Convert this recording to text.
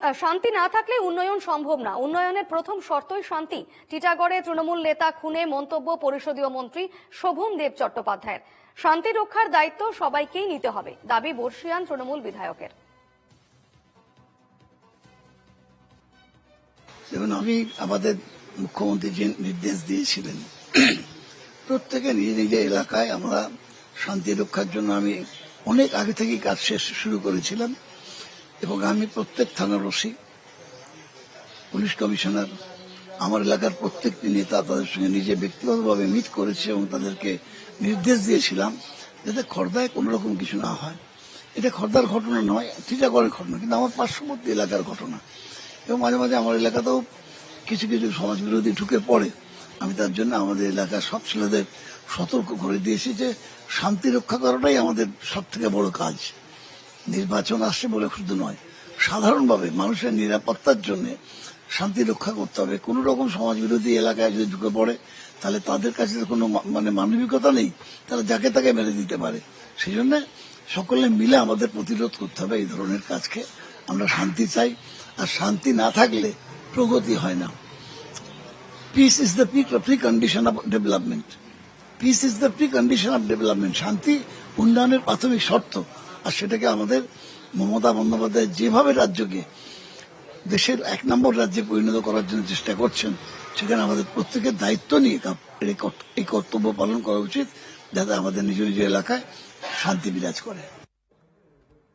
শান্তি না থাকলে উন্নয়ন সম্ভব না। উন্নয়নের প্রথম শর্তই শান্তি। টিটাগড়ে তৃণমূল নেতা, খুনে মন্তব্য পরিষদীয় মন্ত্রী শোভন দেব চট্টোপাধ্যায়ের। শান্তি রক্ষার দায়িত্ব সবাইকেই নিতে হবে। দাবি বর্ষিয়ান তৃণমূল বিধায়কের। যেমন আমি আমাদের মুখ্যমন্ত্রী যে নির্দেশ দিয়েছিলেন, প্রত্যেকে নিজ নিজের এলাকায় আমরা শান্তি রক্ষার জন্য আমি অনেক আগে থেকেই কাজ শেষ শুরু করেছিলাম। এবং আমি প্রত্যেক থানার ওসি, পুলিশ কমিশনার, আমার এলাকার প্রত্যেকটি নেতা তাদের সঙ্গে নিজে ব্যক্তিগতভাবে মিট করেছে এবং তাদেরকে নির্দেশ দিয়েছিলাম যাতে খর্দায় কোনো রকম কিছু না হয়। এটা খর্দার ঘটনা নয়, টিটাগড়ের ঘটনা, কিন্তু আমার পার্শ্ববর্তী এলাকার ঘটনা। এবং মাঝে মাঝে আমার এলাকাতেও কিছু কিছু সমাজ বিরোধী ঢুকে পড়ে। আমি তার জন্য আমাদের এলাকার সব ছেলেদের সতর্ক করে দিয়েছি যে শান্তি রক্ষা করাটাই আমাদের সব থেকে বড় কাজ। নির্বাচন আসছে বলে শুধু নয়। সাধারণভাবে মানুষের নিরাপত্তার জন্য শান্তি রক্ষা করতে হবে। কোনো রকম সমাজ বিরোধী এলাকায় যদি ঢুকে পড়ে, তাহলে তাদের কাছে কোনো মানে মানবিকতা নেই। তারা যাকে তাকে মেরে দিতে পারে। সেই জন্য সকলে মিলে আমাদের প্রতিরোধ করতে হবে এই ধরনের কাজকে। আমরা শান্তি চাই। আর শান্তি না থাকলে প্রগতি হয় না। Peace is the precondition of development peace is the precondition of development শান্তি উন্নয়নের প্রাথমিক শর্ত। আর সেটাকে আমাদের মমতা বন্দ্যোপাধ্যায় যেভাবে রাজ্যকে দেশের এক নম্বর রাজ্যে পরিণত করার জন্য চেষ্টা করছেন, সেখানে আমাদের প্রত্যেকের দায়িত্ব নিয়ে এই কর্তব্য পালন করা উচিত, যাতে আমাদের নিজ নিজ এলাকায় শান্তি বিরাজ করে।